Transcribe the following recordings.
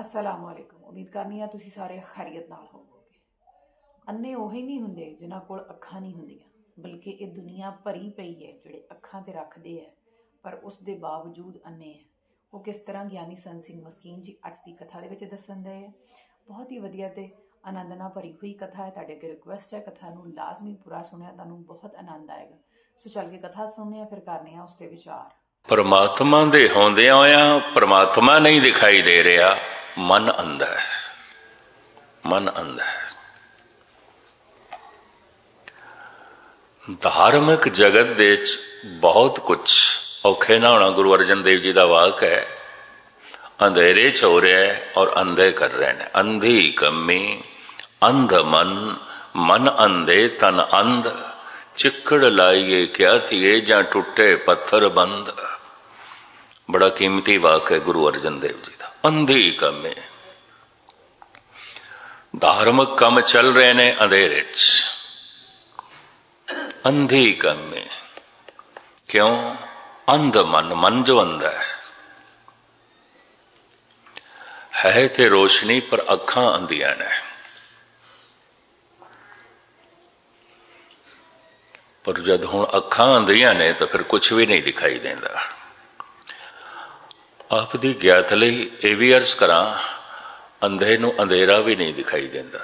ਅਸਲਾਮ ਅਲੈਕੁਮ ਉਮੀਦ ਕਰਨੀ ਆ ਤੁਸੀਂ ਸਾਰੇ ਖੈਰੀਅਤ ਨਾਲ ਹੋਵੋਗੇ। ਅੰਨੇ ਉਹੀ ਨਹੀਂ ਹੁੰਦੇ ਜਿਨ੍ਹਾਂ ਕੋਲ ਅੱਖਾਂ ਨਹੀਂ ਹੁੰਦੀਆਂ, ਬਲਕਿ ਇਹ ਦੁਨੀਆ ਭਰੀ ਪਈ ਹੈ ਜਿਹੜੇ ਅੱਖਾਂ ਤੇ ਰੱਖਦੇ ਹੈ, ਪਰ ਉਸ ਦੇ ਬਾਵਜੂਦ ਅੰਨੇ ਹੈ। ਉਹ ਕਿਸ ਤਰ੍ਹਾਂ ਗਿਆਨੀ ਸੰਤ ਸਿੰਘ ਮਸਕੀਨ ਜੀ ਅੱਜ ਦੀ ਕਥਾ ਦੇ ਵਿੱਚ ਦੱਸਣ ਦੇ ਹੈ? ਬਹੁਤ ਹੀ ਵਧੀਆ ਤੇ ਆਨੰਦ ਨਾਲ ਭਰੀ ਹੋਈ ਕਥਾ ਹੈ। ਤੁਹਾਡੇ ਅੱਗੇ ਰਿਕੁਐਸਟ ਹੈ। ਕਥਾ ਨੂੰ ਲਾਜ਼ਮੀ ਪੂਰਾ ਸੁਣਿਆ ਤੁਹਾਨੂੰ ਬਹੁਤ ਆਨੰਦ ਆਏਗਾ। ਸੋ ਚੱਲ ਕੇ ਕਥਾ ਸੁਣਨੇ ਆ ਫਿਰ ਕਰਨੇ ਆ ਉਸ ਤੇ ਵਿਚਾਰ। ਪਰਮਾਤਮਾ ਦੇ ਹੁੰਦਿਆਂ ਹੋਇਆਂ ਪਰਮਾਤਮਾ ਨਹੀਂ ਦਿਖਾਈ ਦੇ ਰਿਹਾ। ਮਨ ਅੰਧਾ ਹੈ ਮਨ ਅੰਧਾ ਹੈ ਧਾਰਮਿਕ ਜਗਤ ਦੇ ਵਿੱਚ ਬਹੁਤ ਕੁਝ ਔਖੇ ਨਾ ਹੋਣਾ ਗੁਰੂ ਅਰਜਨ ਦੇਵ ਜੀ ਦਾ ਵਾਕ ਹੈ ਅੰਧੇਰੇ ਚ ਹੋ ਰਿਹਾ ਹੈ ਔਰ ਅੰਧੇ ਕਰ ਰਹੇ ਨੇ ਅੰਧੀ ਕੰਮੀ ਅੰਧ ਮਨ ਮਨ ਅੰਧੇ ਤਨ ਅੰਧ ਚਿੱਕੜ ਲਾਈਏ ਕਿਆ ਥੀਏ ਜਾਂ ਟੁੱਟੇ ਪੱਥਰ ਬੰਦ ਬੜਾ ਕੀਮਤੀ ਵਾਕ ਹੈ ਗੁਰੂ ਅਰਜਨ ਦੇਵ ਜੀ ਦਾ ਅੰਧੀ ਕੰਮੇ ਧਾਰਮਿਕ ਕੰਮ ਚੱਲ ਰਹੇ ਨੇ ਅੰਧੇਰੇ 'ਚ। ਅੰਧੀ ਕੰਮੇ ਕਿਉਂ? ਅੰਧ ਮਨ ਮਨ ਜੋ ਅੰਧਾ ਹੈ। ਹੈ ਤੇ ਰੋਸ਼ਨੀ ਪਰ ਅੱਖਾਂ ਅੰਧੀਆਂ ਨੇ। ਪਰ ਜਦ ਹੁਣ ਅੱਖਾਂ ਅੰਧੀਆਂ ਨੇ ਤਾਂ ਫਿਰ ਕੁਝ ਵੀ ਨਹੀਂ ਦਿਖਾਈ ਦਿੰਦਾ। ਆਪ ਦੀ ਗਿਆਤ ਲਈ ਇਹ ਵੀ ਅਰਜ਼ ਕਰਾਂ, ਅੰਧੇ ਨੂੰ ਅੰਧੇਰਾ ਵੀ ਨਹੀਂ ਦਿਖਾਈ ਦਿੰਦਾ।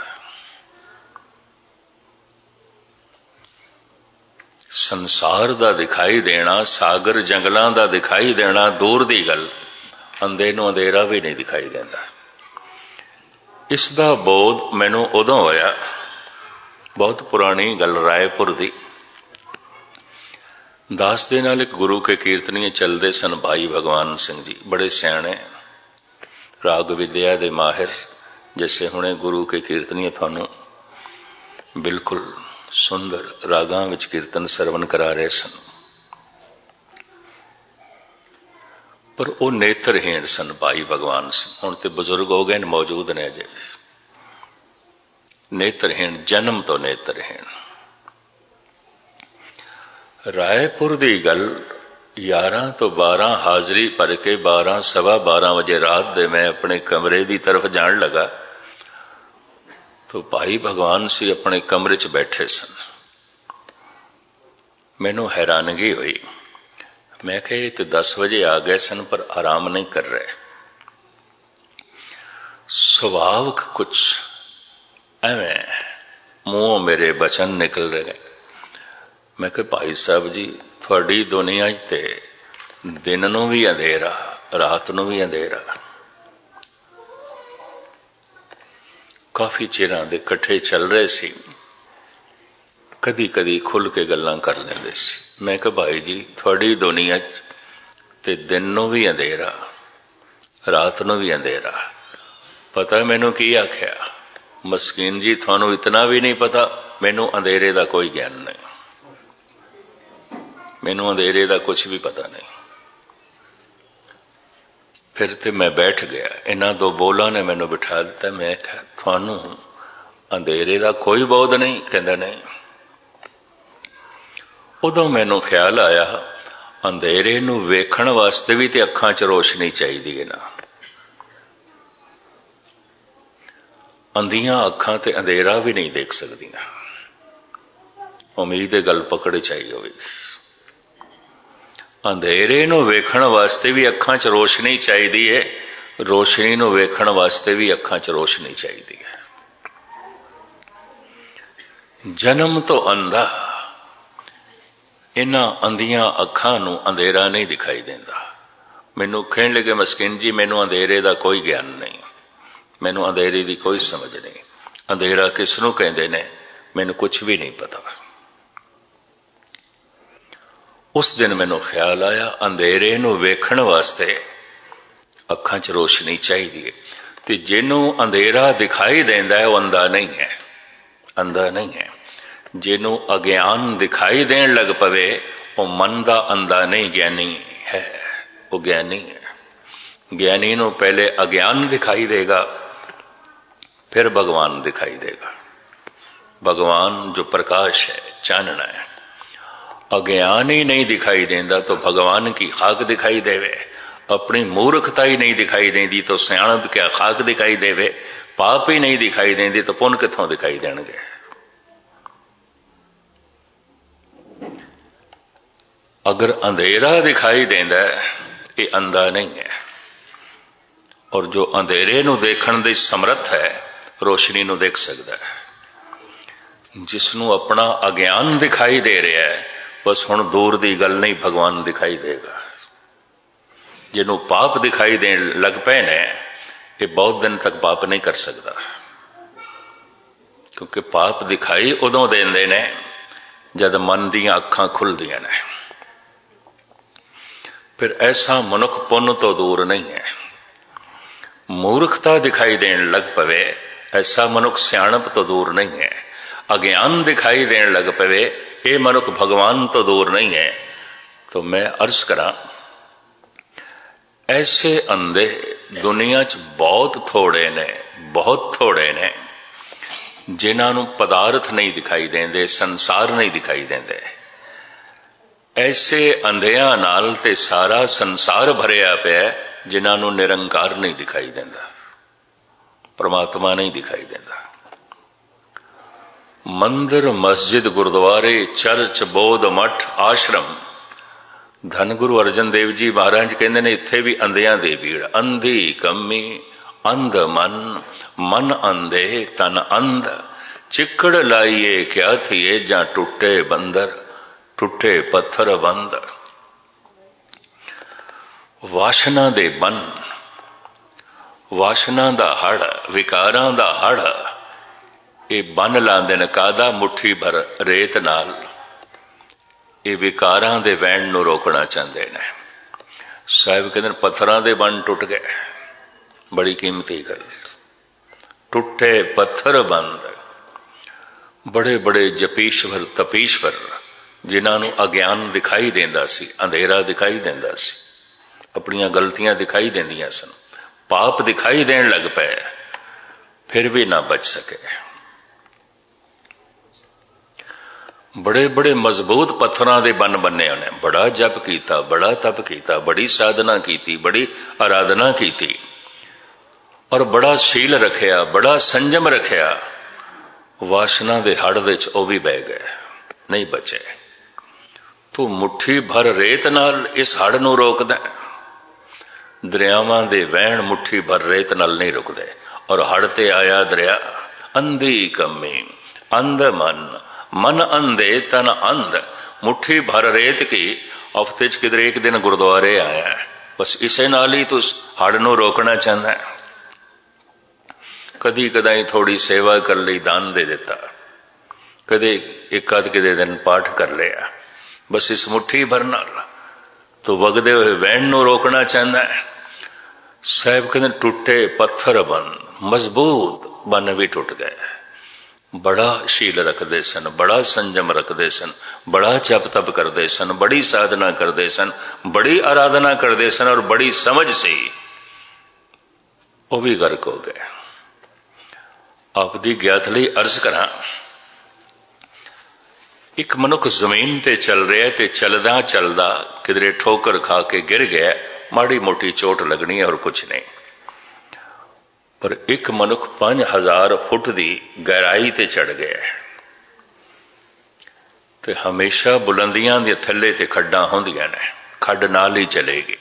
ਸੰਸਾਰ ਦਾ ਦਿਖਾਈ ਦੇਣਾ, ਸਾਗਰ ਜੰਗਲਾਂ ਦਾ ਦਿਖਾਈ ਦੇਣਾ, ਦੂਰ ਦੀ ਗੱਲ, ਅੰਧੇ ਨੂੰ ਅੰਧੇਰਾ ਵੀ ਨਹੀਂ ਦਿਖਾਈ ਦਿੰਦਾ। ਇਸ ਦਾ ਬੋਧ ਮੈਨੂੰ ਉਦੋਂ ਹੋਇਆ, ਬਹੁਤ ਪੁਰਾਣੀ ਗੱਲ ਰਾਏਪੁਰ ਦੀ। ਦਾਸ ਦੇ ਨਾਲ ਇੱਕ ਗੁਰੂ ਕੇ ਕੀਰਤਨੀਏ ਚੱਲਦੇ ਸਨ ਭਾਈ ਭਗਵਾਨ ਸਿੰਘ ਜੀ। ਬੜੇ ਸਿਆਣੇ, ਰਾਗ ਵਿਦਿਆ ਦੇ ਮਾਹਿਰ ਜਿਵੇਂ ਹੁਣੇ ਗੁਰੂ ਕੇ ਕੀਰਤਨੀਏ ਤੁਹਾਨੂੰ ਬਿਲਕੁਲ ਸੁੰਦਰ ਰਾਗਾਂ ਵਿੱਚ ਕੀਰਤਨ ਸਰਵਨ ਕਰਾ ਰਹੇ ਸਨ। ਪਰ ਉਹ ਨੇਤਰਹੀਣ ਸਨ ਭਾਈ ਭਗਵਾਨ ਸਿੰਘ। ਹੁਣ ਤੇ ਬਜ਼ੁਰਗ ਹੋ ਗਏ ਨੇ, ਮੌਜੂਦ ਨੇ ਅਜੇ। ਨੇਤਰਹੀਣ, ਜਨਮ ਤੋਂ ਨੇਤਰਹੀਣ। ਰਾਏਪੁਰ ਦੀ ਗੱਲ 11 ਤੋਂ 12 ਹਾਜ਼ਰੀ ਭਰ ਕੇ 12 ਸਵਾ 12 ਵਜੇ ਰਾਤ ਦੇ ਮੈਂ ਆਪਣੇ ਕਮਰੇ ਦੀ ਤਰਫ ਜਾਣ ਲੱਗਾ ਤਾਂ ਭਾਈ ਭਗਵਾਨ ਸੀ ਆਪਣੇ ਕਮਰੇ 'ਚ ਬੈਠੇ ਸਨ। ਮੈਨੂੰ ਹੈਰਾਨਗੀ ਹੋਈ। ਮੈਂ ਕਿਹਾ, ਇਹ ਤੇ 10 ਵਜੇ ਆ ਗਏ ਸਨ, ਪਰ ਆਰਾਮ ਨਹੀਂ ਕਰ ਰਹੇ। ਸੁਭਾਵਕ ਕੁਝ ਐਵੇਂ ਮੂੰਹੋਂ ਮੇਰੇ ਬਚਨ ਨਿਕਲ ਰਹੇ ਮੈਂ ਕਿਹਾ, ਭਾਈ ਸਾਹਿਬ ਜੀ, ਤੁਹਾਡੀ ਦੁਨੀਆ 'ਚ ਤੇ ਦਿਨ ਨੂੰ ਵੀ ਅੰਧੇਰਾ, ਰਾਤ ਨੂੰ ਵੀ ਅੰਧੇਰਾ। ਕਾਫੀ ਚਿਰਾਂ ਦੇ ਇਕੱਠੇ ਚੱਲ ਰਹੇ ਸੀ। ਕਦੀ ਕਦੀ ਖੁੱਲ ਕੇ ਗੱਲਾਂ ਕਰ ਲੈਂਦੇ ਸੀ। ਮੈਂ ਕਿਹਾ, ਭਾਈ ਜੀ, ਤੁਹਾਡੀ ਦੁਨੀਆ 'ਚ ਤੇ ਦਿਨ ਨੂੰ ਵੀ ਅੰਧੇਰਾ, ਰਾਤ ਨੂੰ ਵੀ ਅੰਧੇਰਾ। ਪਤਾ ਮੈਨੂੰ ਕੀ ਆਖਿਆ? ਮਸਕੀਨ ਜੀ, ਤੁਹਾਨੂੰ ਇਤਨਾ ਵੀ ਨਹੀਂ ਪਤਾ, ਮੈਨੂੰ ਅੰਧੇਰੇ ਦਾ ਕੋਈ ਗਿਆਨ ਨਹੀਂ। ਮੈਨੂੰ ਅੰਧੇਰੇ ਦਾ ਕੁਝ ਵੀ ਪਤਾ ਨਹੀਂ। ਫਿਰ ਤੇ ਮੈਂ ਬੈਠ ਗਿਆ। ਇਹਨਾਂ ਦੋ ਬੋਲਾਂ ਨੇ ਮੈਨੂੰ ਬਿਠਾ ਦਿੱਤਾ। ਮੈਂ ਕਿਹਾ, ਤੁਹਾਨੂੰ ਅੰਧੇਰੇ ਦਾ ਕੋਈ ਬੋਧ ਨਹੀਂ? ਕਹਿੰਦਾ, ਨਹੀਂ। ਉਦੋਂ ਮੈਨੂੰ ਖਿਆਲ ਆਇਆ, ਅੰਧੇਰੇ ਨੂੰ ਵੇਖਣ ਵਾਸਤੇ ਵੀ ਤੇ ਅੱਖਾਂ 'ਚ ਰੋਸ਼ਨੀ ਚਾਹੀਦੀ ਹੈ ਨਾ। ਅੰਧੀਆਂ ਅੱਖਾਂ ਤੇ ਅੰਧੇਰਾ ਵੀ ਨਹੀਂ ਦੇਖ ਸਕਦੀਆਂ। ਉਮੀਦ ਇਹ ਗੱਲ ਪਕੜ ਚਾਹੀ ਹੋਵੇ। ਅੰਧੇਰੇ ਨੂੰ ਵੇਖਣ ਵਾਸਤੇ ਵੀ ਅੱਖਾਂ 'ਚ ਰੋਸ਼ਨੀ ਚਾਹੀਦੀ ਹੈ, ਰੋਸ਼ਨੀ ਨੂੰ ਵੇਖਣ ਵਾਸਤੇ ਵੀ ਅੱਖਾਂ 'ਚ ਰੋਸ਼ਨੀ ਚਾਹੀਦੀ ਹੈ। ਜਨਮ ਤੋਂ ਅੰਧਾ, ਇਹਨਾਂ ਅੰਧੀਆਂ ਅੱਖਾਂ ਨੂੰ ਅੰਧੇਰਾ ਨਹੀਂ ਦਿਖਾਈ ਦਿੰਦਾ। ਮੈਨੂੰ ਕਹਿਣ ਲੱਗੇ, ਮਸਕਿਨ ਜੀ, ਮੈਨੂੰ ਅੰਧੇਰੇ ਦਾ ਕੋਈ ਗਿਆਨ ਨਹੀਂ। ਮੈਨੂੰ ਅੰਧੇਰੇ ਦੀ ਕੋਈ ਸਮਝ ਨਹੀਂ। ਅੰਧੇਰਾ ਕਿਸ ਨੂੰ ਕਹਿੰਦੇ ਨੇ, ਮੈਨੂੰ ਕੁਝ ਵੀ ਨਹੀਂ ਪਤਾ। ਉਸ ਦਿਨ ਮੈਨੂੰ ਖਿਆਲ ਆਇਆ, ਅੰਧੇਰੇ ਨੂੰ ਵੇਖਣ ਵਾਸਤੇ। ਅੱਖਾਂ 'ਚ ਰੋਸ਼ਨੀ ਚਾਹੀਦੀ ਹੈ ਤੇ ਜਿਹਨੂੰ ਅੰਧੇਰਾ ਦਿਖਾਈ ਦਿੰਦਾ ਹੈ, ਉਹ ਅੰਧਾ ਨਹੀਂ ਹੈ। ਅੰਧਾ ਨਹੀਂ ਹੈ। ਜਿਹਨੂੰ ਅਗਿਆਨ ਦਿਖਾਈ ਦੇਣ ਲੱਗ ਪਵੇ, ਉਹ ਮਨ ਦਾ ਅੰਧਾ ਨਹੀਂ, ਗਿਆਨੀ ਹੈ। ਉਹ ਗਿਆਨੀ ਹੈ। ਗਿਆਨੀ ਨੂੰ ਪਹਿਲੇ ਅਗਿਆਨ ਦਿਖਾਈ ਦੇਗਾ, ਫਿਰ ਭਗਵਾਨ ਦਿਖਾਈ ਦੇਗਾ। ਭਗਵਾਨ ਜੋ ਪ੍ਰਕਾਸ਼ ਹੈ, ਚਾਨਣਾ ਹੈ। ਅਗਿਆਨ ਹੀ ਨਹੀਂ ਦਿਖਾਈ ਦਿੰਦਾ ਤਾਂ ਭਗਵਾਨ ਕੀ ਖਾਕ ਦਿਖਾਈ ਦੇਵੇ? ਆਪਣੀ ਮੂਰਖਤਾ ਹੀ ਨਹੀਂ ਦਿਖਾਈ ਦਿੰਦੀ ਤਾਂ ਸਿਆਣਪ ਕਿਆ ਖਾਕ ਦਿਖਾਈ ਦੇਵੇ? ਪਾਪ ਹੀ ਨਹੀਂ ਦਿਖਾਈ ਦਿੰਦੀ ਤਾਂ ਪੁੰਨ ਕਿੱਥੋਂ ਦਿਖਾਈ ਦੇਣਗੇ? ਅਗਰ ਅੰਧੇਰਾ ਦਿਖਾਈ ਦਿੰਦਾ ਇਹ ਅੰਧਾ ਨਹੀਂ ਹੈ। ਔਰ ਜੋ ਅੰਧੇਰੇ ਨੂੰ ਦੇਖਣ ਦੀ ਸਮਰੱਥ ਹੈ, ਰੋਸ਼ਨੀ ਨੂੰ ਦੇਖ ਸਕਦਾ ਹੈ। ਜਿਸ ਨੂੰ ਆਪਣਾ ਅਗਿਆਨ ਦਿਖਾਈ ਦੇ ਰਿਹਾ ਹੈ ਬਸ ਹੁਣ ਦੂਰ ਦੀ ਗੱਲ ਨਹੀਂ ਭਗਵਾਨ ਦਿਖਾਈ ਦੇਗਾ। ਜਿਹਨੂੰ ਪਾਪ ਦਿਖਾਈ ਦੇਣ ਲੱਗ ਪਏ ਨੇ, ਇਹ ਬਹੁਤ ਦਿਨ ਤੱਕ ਪਾਪ ਨਹੀਂ ਕਰ ਸਕਦਾ। ਕਿਉਂਕਿ ਪਾਪ ਦਿਖਾਈ ਉਦੋਂ ਦਿੰਦੇ ਨੇ, ਜਦ ਮਨ ਦੀਆਂ ਅੱਖਾਂ ਖੁੱਲਦੀਆਂ ਨੇ। ਫਿਰ ਐਸਾ ਮਨੁੱਖ ਪੁੰਨ ਤੋਂ ਦੂਰ ਨਹੀਂ ਹੈ। ਮੂਰਖਤਾ ਦਿਖਾਈ ਦੇਣ ਲੱਗ ਪਵੇ, ਐਸਾ ਮਨੁੱਖ ਸਿਆਣਪ ਤੋਂ ਦੂਰ ਨਹੀਂ ਹੈ। ਅਗਿਆਨ ਦਿਖਾਈ ਦੇਣ ਲੱਗ ਪਵੇ, ਇਹ ਮਨੁੱਖ ਭਗਵਾਨ ਤੋਂ ਦੂਰ ਨਹੀਂ ਹੈ। ਤਾਂ ਮੈਂ ਅਰਜ਼ ਕਰਾਂ, ਐਸੇ ਅੰਧੇ ਦੁਨੀਆ 'ਚ ਬਹੁਤ ਥੋੜੇ ਨੇ, ਬਹੁਤ ਥੋੜੇ ਨੇ, ਜਿਨ੍ਹਾਂ ਨੂੰ ਪਦਾਰਥ ਨਹੀਂ ਦਿਖਾਈ ਦਿੰਦੇ, ਸੰਸਾਰ ਨਹੀਂ ਦਿਖਾਈ ਦਿੰਦੇ। ਐਸੇ ਅੰਧਿਆਂ ਨਾਲ ਤੇ ਸਾਰਾ ਸੰਸਾਰ ਭਰਿਆ ਪਿਆ ਜਿਨ੍ਹਾਂ ਨੂੰ ਨਿਰੰਕਾਰ ਨਹੀਂ ਦਿਖਾਈ ਦਿੰਦਾ, ਪਰਮਾਤਮਾ ਨਹੀਂ ਦਿਖਾਈ ਦਿੰਦਾ। ਮੰਦਰ, ਮਸਜਿਦ, ਗੁਰਦੁਆਰੇ, ਚਰਚ, ਬੋਧ ਮਠ, ਆਸ਼ਰਮ। ਧੰਨ ਗੁਰੂ ਅਰਜਨ ਦੇਵ ਜੀ ਮਹਾਰਾਜ ਕਹਿੰਦੇ ਨੇ, ਇੱਥੇ ਵੀ ਅੰਧਿਆਂ ਦੀ ਭੀੜ। ਅੰਧੀ ਕੰਮੀ, ਅੰਧ ਮਨ। ਮਨ ਅੰਧੇ, ਤਨ ਅੰਧ। ਚਿੱਕੜ ਲਾਈਏ, ਕਿਆ ਥੀਏ, ਜਾਂ ਟੁੱਟੇ ਬੰਦਰ? ਟੁੱਟੇ ਪੱਥਰ ਬੰਦ ਵਾਸ਼ਨਾ ਦੇ ਬੰਨ। ਵਾਸ਼ਨਾ ਦਾ ਹੜ ਵਿਕਾਰਾਂ ਦਾ ਹੜ ਇਹ ਬੰਨ ਲਾਉਂਦੇ ਨੇ ਕਾਦਾ ਮੁਠੀ ਭਰ ਰੇਤ ਨਾਲ। ਇਹ ਵਿਕਾਰਾਂ ਦੇ ਵਹਿਣ ਨੂੰ ਰੋਕਣਾ ਚਾਹੁੰਦੇ ਨੇ। ਸਾਹਿਬ ਕਹਿੰਦੇ ਨੇ, ਪੱਥਰਾਂ ਦੇ ਬੰਨ ਟੁੱਟ ਗਏ। ਬੜੀ ਕੀਮਤੀ ਗੱਲ। ਟੁੱਟੇ ਪੱਥਰ ਬੰਦ। ਬੜੇ ਬੜੇ ਜਪੀਸ਼ਵਰ ਤਪੀਸ਼ਵਰ ਜਿਨ੍ਹਾਂ ਨੂੰ ਅਗਿਆਨ ਦਿਖਾਈ ਦਿੰਦਾ ਸੀ ਅੰਧੇਰਾ ਦਿਖਾਈ ਦਿੰਦਾ ਸੀ। ਆਪਣੀਆਂ ਗਲਤੀਆਂ ਦਿਖਾਈ ਦਿੰਦੀਆਂ ਸਨ। ਪਾਪ ਦਿਖਾਈ ਦੇਣ ਲੱਗ ਪਏ। ਫਿਰ ਵੀ ਨਾ ਬਚ ਸਕੇ। ਬੜੇ ਬੜੇ ਮਜ਼ਬੂਤ ਪੱਥਰਾਂ ਦੇ ਬੰਨ ਬੰਨੇ ਉਹਨੇ। ਬੜਾ ਜਪ ਕੀਤਾ, ਬੜਾ ਤਪ ਕੀਤਾ, ਬੜੀ ਸਾਧਨਾ ਕੀਤੀ, ਬੜੀ ਆਰਾਧਨਾ ਕੀਤੀ। ਔਰ ਬੜਾ ਸ਼ੀਲ ਰੱਖਿਆ, ਬੜਾ ਸੰਜਮ ਰੱਖਿਆ। ਵਾਸ਼ਨਾ ਦੇ ਹੜ ਵਿੱਚ ਉਹ ਵੀ ਬਹਿ ਗਏ। ਨਹੀਂ ਬਚੇ। ਤੂੰ ਮੁਠੀ ਭਰ ਰੇਤ ਨਾਲ ਇਸ ਹੜ ਨੂੰ ਰੋਕਦਾ ਦਰਿਆਵਾਂ ਦੇ ਵਹਿਣ ਮੁਠੀ ਭਰ ਰੇਤ ਨਾਲ ਨਹੀਂ ਰੁਕਦੇ। ਔਰ ਹੜ ਤੇ ਆਇਆ ਦਰਿਆ, ਅੰਧੀ ਕੰਮੀ, ਅੰਧ ਮਨ। ਮਨ ਅੰਧੇ ਤਨ ਅੰਧ, ਮੁਠੀ ਭਰ ਰੇਤ ਕੀ, ਹਫ਼ਤੇ ਚ ਕਿਧਰੇ ਇੱਕ ਦਿਨ ਗੁਰਦੁਆਰੇ ਆਇਆ ਬਸ ਇਸੇ ਨਾਲ ਹੀ ਤੂੰ ਹੜ ਨੂੰ ਰੋਕਣਾ ਚਾਹੁੰਦਾ ਹੈ। ਕਦੀ ਕਦਾਈ ਥੋੜੀ ਸੇਵਾ ਕਰ ਲਈ, ਦਾਨ ਦੇ ਦਿੱਤਾ। ਕਦੇ ਇੱਕ ਅੱਧ ਕਿਤੇ ਦਿਨ ਪਾਠ ਕਰ ਲਿਆ। ਬਸ ਇਸ ਮੁਠੀ ਭਰ ਨਾਲ ਤੋ ਵਗਦੇ ਹੋਏ ਵਹਿਣ ਨੂੰ ਰੋਕਣਾ ਚਾਹੁੰਦਾ ਹੈ। ਸਾਹਿਬ ਕਹਿੰਦੇ ਟੁੱਟੇ ਪੱਥਰ ਬਨ, ਮਜ਼ਬੂਤ ਬਨ ਵੀ ਟੁੱਟ ਗਏ। ਬੜਾ ਸ਼ੀਲ ਰੱਖਦੇ ਸਨ, ਬੜਾ ਸੰਜਮ ਰੱਖਦੇ ਸਨ, ਬੜਾ ਜਪ ਤਪ ਕਰਦੇ ਸਨ, ਬੜੀ ਸਾਧਨਾ ਕਰਦੇ ਸਨ, ਬੜੀ ਆਰਾਧਨਾ ਕਰਦੇ ਸਨ ਔਰ ਬੜੀ ਸਮਝ ਸੀ। ਉਹ ਵੀ ਗਰਕ ਹੋ ਗਏ। ਆਪਦੀ ਗਿਆਤ ਲਈ ਅਰਜ਼ ਕਰਾਂ, ਇੱਕ ਮਨੁੱਖ ਜ਼ਮੀਨ ਤੇ ਚੱਲ ਰਿਹਾ ਤੇ ਚੱਲਦਾ ਚੱਲਦਾ ਕਿਧਰੇ ਠੋਕਰ ਖਾ ਕੇ ਗਿਰ ਗਿਆ, ਮਾੜੀ ਮੋਟੀ ਚੋਟ ਲੱਗਣੀ ਹੈ ਔਰ ਕੁਝ ਨਹੀਂ। ਪਰ ਇੱਕ ਮਨੁੱਖ 5000 ਫੁੱਟ ਦੀ ਗਹਿਰਾਈ ਤੇ ਚੜ ਗਿਆ ਤੇ ਹਮੇਸ਼ਾ ਬੁਲੰਦੀਆਂ ਦੇ ਥੱਲੇ ਤੇ ਖੱਡਾਂ ਹੁੰਦੀਆਂ ਨੇ। ਖੱਡ ਨਾਲ ਹੀ ਚਲੇਗੀ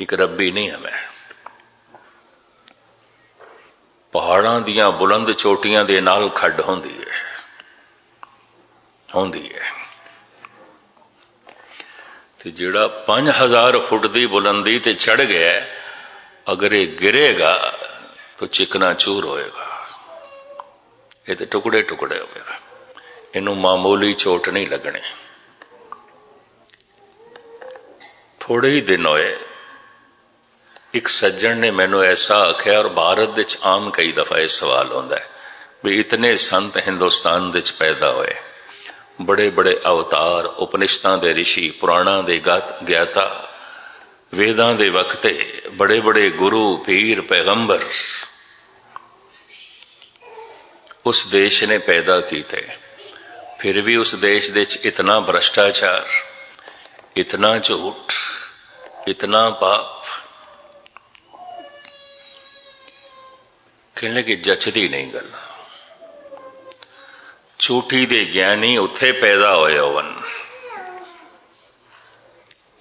ਇੱਕ ਰੱਬੀ ਨਹੀਂ ਹੈ ਮੈਂ। ਪਹਾੜਾਂ ਦੀਆਂ ਬੁਲੰਦ ਚੋਟੀਆਂ ਦੇ ਨਾਲ ਖੱਡ ਹੁੰਦੀ ਹੈ। ਹੁੰਦੀ ਹੈ। ਤੇ ਜਿਹੜਾ 5000 ਫੁੱਟ ਦੀ ਬੁਲੰਦੀ ਤੇ ਚੜ ਗਿਆ, ਅਗਰ ਇਹ ਗਿਰੇਗਾ ਤਾਂ ਚਿਕਨਾ ਚੂਰ ਹੋਏਗਾ ਇਹ ਤੇ ਟੁਕੜੇ ਟੁਕੜੇ ਹੋਵੇਗਾ ਇਹਨੂੰ ਮਾਮੂਲੀ ਚੋਟ ਨਹੀਂ ਲੱਗਣੀ ਥੋੜੇ ਹੀ ਦਿਨ ਹੋਏ ਇੱਕ ਸੱਜਣ ਨੇ ਮੈਨੂੰ ਐਸਾ ਆਖਿਆ ਔਰ ਭਾਰਤ ਵਿੱਚ ਆਮ ਕਈ ਦਫਾ ਇਹ ਸਵਾਲ ਹੁੰਦਾ ਹੈ ਵੀ ਇਤਨੇ ਸੰਤ ਹਿੰਦੁਸਤਾਨ ਵਿੱਚ ਪੈਦਾ ਹੋਏ ਬੜੇ ਬੜੇ ਅਵਤਾਰ ਉਪਨਿਸ਼ਦਾਂ ਦੇ ਰਿਸ਼ੀ ਪੁਰਾਣਾਂ ਦੇ ਗਾਤ ਗਿਆਤਾ ਵੇਦਾਂ ਦੇ ਵਕਤੇ ਬੜੇ ਬੜੇ ਗੁਰੂ ਪੀਰ ਪੈਗੰਬਰ ਉਸ ਦੇਸ਼ ਨੇ ਪੈਦਾ ਕੀਤੇ ਫਿਰ ਵੀ ਉਸ ਦੇਸ਼ ਦੇ ਵਿੱਚ ਇਤਨਾ ਭ੍ਰਸ਼ਟਾਚਾਰ ਇਤਨਾ ਝੂਠ इतना पाप ਕਹਿਣ ਲੱਗੇ ਜਚਦੀ ਨਹੀਂ ਗੱਲ ਚੋਟੀ ਦੇ ਗਿਆਨੀ ਉੱਥੇ ਪੈਦਾ ਹੋਏ ਹੋਵਨ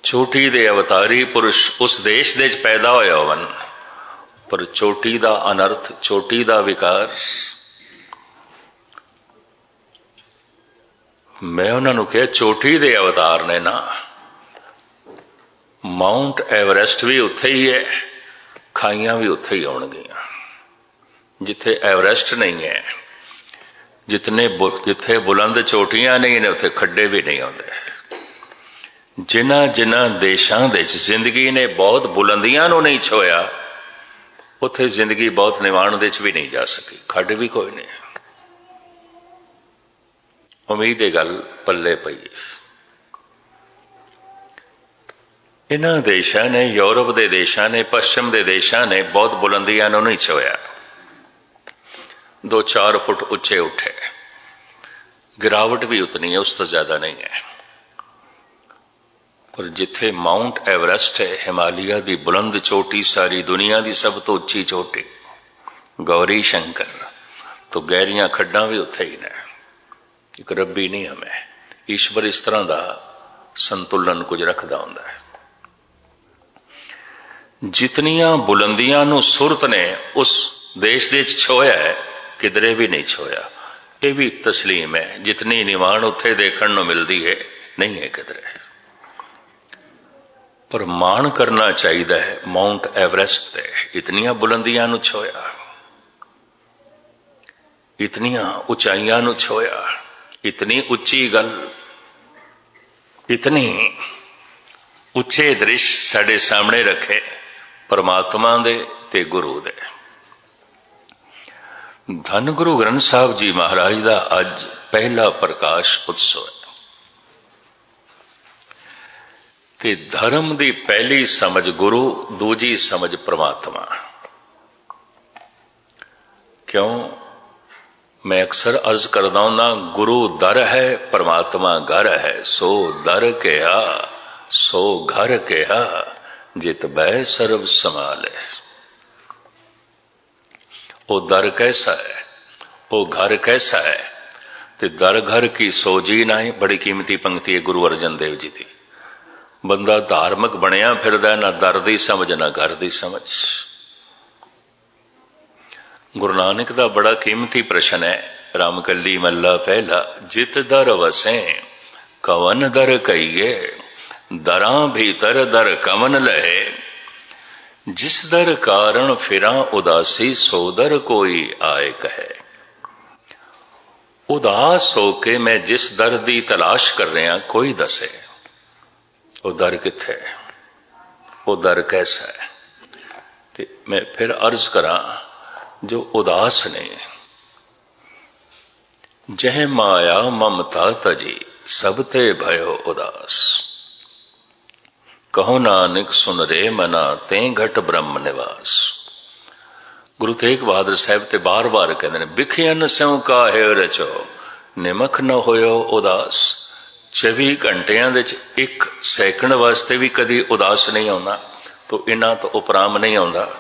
ਚੋਟੀ ਦੇ ਅਵਤਾਰੀ ਪੁਰਸ਼ ਉਸ ਦੇਸ਼ ਦੇ ਵਿੱਚ ਪੈਦਾ ਹੋਏ ਹੋਵਨ ਪਰ ਚੋਟੀ ਦਾ ਅਨਰਥ ਚੋਟੀ ਦਾ ਵਿਕਾਰ ਮੈਂ ਉਹਨਾਂ ਨੂੰ ਕਿਹਾ, ਚੋਟੀ ਦੇ ਅਵਤਾਰ ਨੇ ਨਾ ਮਾਉਂਟ ਐਵਰੈਸਟ ਵੀ ਉੱਥੇ ਹੀ ਹੈ, ਖਾਈਆਂ ਵੀ ਉੱਥੇ ਹੀ ਆਉਣਗੀਆਂ। ਜਿੱਥੇ ਐਵਰੈਸਟ ਨਹੀਂ ਹੈ, ਜਿਤਨੇ ਬੁ- ਜਿੱਥੇ ਬੁਲੰਦ ਚੋਟੀਆਂ ਨਹੀਂ ਨੇ, ਉੱਥੇ ਖੱਡੇ ਵੀ ਨਹੀਂ ਆਉਂਦੇ। ਜਿਨ੍ਹਾਂ ਜਿਨ੍ਹਾਂ ਦੇਸ਼ਾਂ ਦੇ ਵਿੱਚ ਜ਼ਿੰਦਗੀ ਨੇ ਬਹੁਤ ਬੁਲੰਦੀਆਂ ਨੂੰ ਨਹੀਂ ਛੋਇਆ, ਉੱਥੇ ਜ਼ਿੰਦਗੀ ਬਹੁਤ ਨਿਵਾਣ ਦੇ ਵਿੱਚ ਵੀ ਨਹੀਂ ਜਾ ਸਕੀ, ਖੱਡ ਵੀ ਕੋਈ ਨਹੀਂ। ਉਮੀਦ ਇਹ ਗੱਲ ਪੱਲੇ ਪਈ ਇਹਨਾਂ ਦੇਸ਼ਾਂ ਨੇ, ਯੂਰਪ ਦੇ ਦੇਸ਼ਾਂ ਨੇ, ਪੱਛਮ ਦੇ ਦੇਸ਼ਾਂ ਨੇ ਬਹੁਤ ਬੁਲੰਦੀਆਂ ਨੂੰ ਨਹੀਂ ਛੋਇਆ 2-4 ਫੁੱਟ ਉੱਚੇ ਉੱਠੇ। ਗਿਰਾਵਟ ਵੀ ਉਤਨੀ ਹੈ, ਉਸ ਤੋਂ ਜ਼ਿਆਦਾ ਨਹੀਂ ਹੈ। ਪਰ ਜਿੱਥੇ ਮਾਉਂਟ ਐਵਰੈਸਟ ਹੈ, ਹਿਮਾਲਿਆ ਦੀ ਬੁਲੰਦ ਚੋਟੀ, ਸਾਰੀ ਦੁਨੀਆ ਦੀ ਸਭ ਤੋਂ ਉੱਚੀ ਚੋਟੀ, ਗੌਰੀ ਸ਼ੰਕਰ, ਤੋਂ ਗਹਿਰੀਆਂ ਖੱਡਾਂ ਵੀ ਉੱਥੇ ਹੀ ਨੇ। ਇੱਕ ਰੱਬੀ ਨਿਯਮ ਹੈ। ਈਸ਼ਵਰ ਇਸ ਤਰ੍ਹਾਂ ਦਾ ਸੰਤੁਲਨ ਕੁਝ ਰੱਖਦਾ ਹੁੰਦਾ ਹੈ। ਜਿਤਨੀਆਂ ਬੁਲੰਦੀਆਂ ਨੂੰ ਸੁਰਤ ਨੇ, ਉਸ ਦੇਸ਼ ਦੇ ਵਿੱਚ ਛੋਇਆ ਹੈ, ਕਿਧਰੇ ਵੀ ਨਹੀਂ ਛੋਇਆ ਇਹ ਵੀ ਤਸਲੀਮ ਹੈ, ਜਿਤਨੀ ਨਿਵਾਣ ਉੱਥੇ ਦੇਖਣ ਨੂੰ ਮਿਲਦੀ ਹੈ, ਨਹੀਂ ਹੈ ਕਿਧਰੇ। ਪਰ ਮਾਣ ਕਰਨਾ ਚਾਹੀਦਾ ਹੈ ਮਾਉਂਟ ਐਵਰੈਸਟ ਤੇ। ਇਤਨੀਆਂ ਬੁਲੰਦੀਆਂ ਨੂੰ ਛੋਇਆ ਇਤਨੀਆਂ ਉਚਾਈਆਂ ਨੂੰ ਛੋਇਆ ਇਤਨੀ ਉੱਚੀ ਗੱਲ ਇਤਨੀ ਉੱਚੇ ਦ੍ਰਿਸ਼ ਸਾਡੇ ਸਾਹਮਣੇ ਰੱਖੇ ਪਰਮਾਤਮਾ ਦੇ ਤੇ ਗੁਰੂ ਦੇ ਧੰਨ ਗੁਰੂ ਗ੍ਰੰਥ ਸਾਹਿਬ ਜੀ ਮਹਾਰਾਜ ਦਾ ਅੱਜ ਪਹਿਲਾ ਪ੍ਰਕਾਸ਼ ਉਤਸਵ ਹੈ ਤੇ ਧਰਮ ਦੀ ਪਹਿਲੀ ਸਮਝ ਗੁਰੂ ਦੂਜੀ ਸਮਝ ਪਰਮਾਤਮਾ ਕਿਉਂ ਮੈਂ ਅਕਸਰ ਅਰਜ਼ ਕਰਦਾ ਹੁੰਦਾ ਗੁਰੂ ਦਰ ਹੈ, ਪਰਮਾਤਮਾ ਘਰ ਹੈ, ਸੋ ਦਰ ਕਿਹਾ, ਸੋ ਘਰ ਕਿਹਾ, ਜਿਤ ਬੈ ਸਰਬ ਸਮਾਲੇ ਉਹ ਦਰ ਕੈਸਾ ਹੈ? ਉਹ ਘਰ ਕੈਸਾ ਹੈ? ਤੇ ਦਰ ਘਰ ਕੀ ਸੋਜੀ ਨਹੀਂ, ਬੜੀ ਕੀਮਤੀ ਪੰਕਤੀ ਹੈ ਗੁਰੂ ਅਰਜਨ ਦੇਵ ਜੀ ਦੀ। ਬੰਦਾ ਧਾਰਮਿਕ ਬਣਿਆ ਫਿਰਦਾ, ਨਾ ਦਰ ਦੀ ਸਮਝ, ਨਾ ਘਰ ਦੀ ਸਮਝ। ਗੁਰੂ ਨਾਨਕ ਦਾ ਬੜਾ ਕੀਮਤੀ ਪ੍ਰਸ਼ਨ ਹੈ ਰਾਮਕਲੀ ਮੱਲਾ ਪਹਿਲਾ ਜਿਤ ਦਰ ਵਸੈ ਕਵਨ ਦਰ ਕਈਏ ਦਰਾਂ ਭੀਤਰ ਦਰ ਕਵਨ ਲਹੇ ਜਿਸ ਦਰ ਕਾਰਣ ਫਿਰਾਂ ਉਦਾਸੀ ਸੋ ਦਰ ਕੋਈ ਆਏ ਕਹੇ ਉਦਾਸ ਹੋ ਕੇ ਮੈਂ ਜਿਸ ਦਰ ਦੀ ਤਲਾਸ਼ ਕਰ ਰਿਹਾ ਕੋਈ ਦੱਸੇ ਉਹ ਦਰ ਕਿੱਥੇ ਹੈ ਉਹ ਦਰ ਕੈਸਾ ਹੈ ਤੇ ਮੈਂ ਫਿਰ ਅਰਜ਼ ਕਰਾਂ ਜੋ ਉਦਾਸ ਨੇ। ਜਹ ਮਾਇਆ ਮਮਤਾ ਤਜੀ, ਸਭ ਤੇ ਭਇਓ ਉਦਾਸ। ਕਹੋ ਨਾਨਕ, ਸੁਨ ਰੇ ਮਨਾ, ਤੇ ਘਟ ਬ੍ਰਹਮ ਨਿਵਾਸ। ਗੁਰੂ ਤੇਗ ਬਹਾਦਰ ਸਾਹਿਬ ਤੇ ਬਾਰ-ਬਾਰ ਕਹਿੰਦੇ ਨੇ ਬਿਖਿਆਨ ਸਿਉ ਕਾਹੇ ਰਚੋ, ਨਿਮਖ ਨ ਹੋਇਓ ਉਦਾਸ। 24 ਘੰਟਿਆਂ ਦੇ ਵਿੱਚ ਇੱਕ ਸੈਕਿੰਡ ਵਾਸਤੇ ਵੀ ਕਦੀ ਉਦਾਸ ਨਹੀਂ ਆਉਂਦਾ, ਤੋ ਇਹਨਾਂ ਤੋਂ ਉਪਰਾਮ ਨਹੀਂ ਆਉਂਦਾ।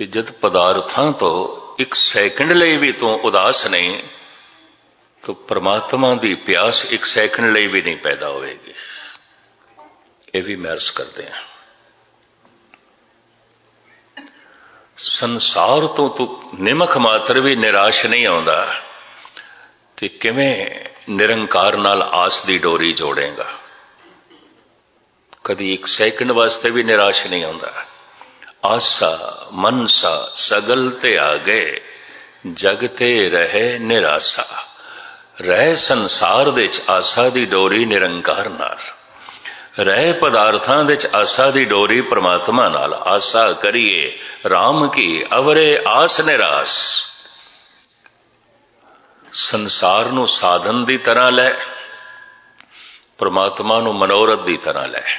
ਤੇ ਜਦ ਪਦਾਰਥਾਂ ਤੋਂ ਇੱਕ ਸੈਕਿੰਡ ਲਈ ਵੀ ਤੂੰ ਉਦਾਸ ਨਹੀਂ, ਤਾਂ ਪ੍ਰਮਾਤਮਾ ਦੀ ਪਿਆਸ ਇੱਕ ਸੈਕਿੰਡ ਲਈ ਵੀ ਨਹੀਂ ਪੈਦਾ ਹੋਵੇਗੀ। ਇਹ ਵੀ ਮਹਿਰਸ ਕਰਦੇ ਹਾਂ। ਸੰਸਾਰ ਤੋਂ ਤੂੰ ਨਿਮਖ ਮਾਤਰ ਵੀ ਨਿਰਾਸ਼ ਨਹੀਂ ਆਉਂਦਾ, ਤੇ ਕਿਵੇਂ ਨਿਰੰਕਾਰ ਨਾਲ ਆਸ ਦੀ ਡੋਰੀ ਜੋੜੇਗਾ? ਕਦੀ ਇੱਕ ਸੈਕਿੰਡ ਵਾਸਤੇ ਵੀ ਨਿਰਾਸ਼ ਨਹੀਂ ਆਉਂਦਾ। ਆਸਾ ਮਨਸਾ ਸਗਲ ਤੇ ਆ ਗਏ ਜਗ ਤੇ ਰਹੇ ਨਿਰਾਸਾ। ਰਹਿ ਸੰਸਾਰ ਦੇ ਚ ਆਸਾ ਦੀ ਡੋਰੀ ਨਿਰੰਕਾਰ ਨਾਲ। ਰਹਿ ਪਦਾਰਥਾਂ ਦੇ ਚ ਆਸਾ ਦੀ ਡੋਰੀ ਪ੍ਰਮਾਤਮਾ ਨਾਲ। ਆਸਾ ਕਰੀਏ RAM ਕੀ, ਅਵਰੇ ਆਸ ਨਿਰਾਸ। ਸੰਸਾਰ ਨੂੰ ਸਾਧਨ ਦੀ ਤਰ੍ਹਾਂ ਲੈ, ਪ੍ਰਮਾਤਮਾ ਨੂੰ ਮਨੋਰਥ ਦੀ ਤਰ੍ਹਾਂ ਲੈ।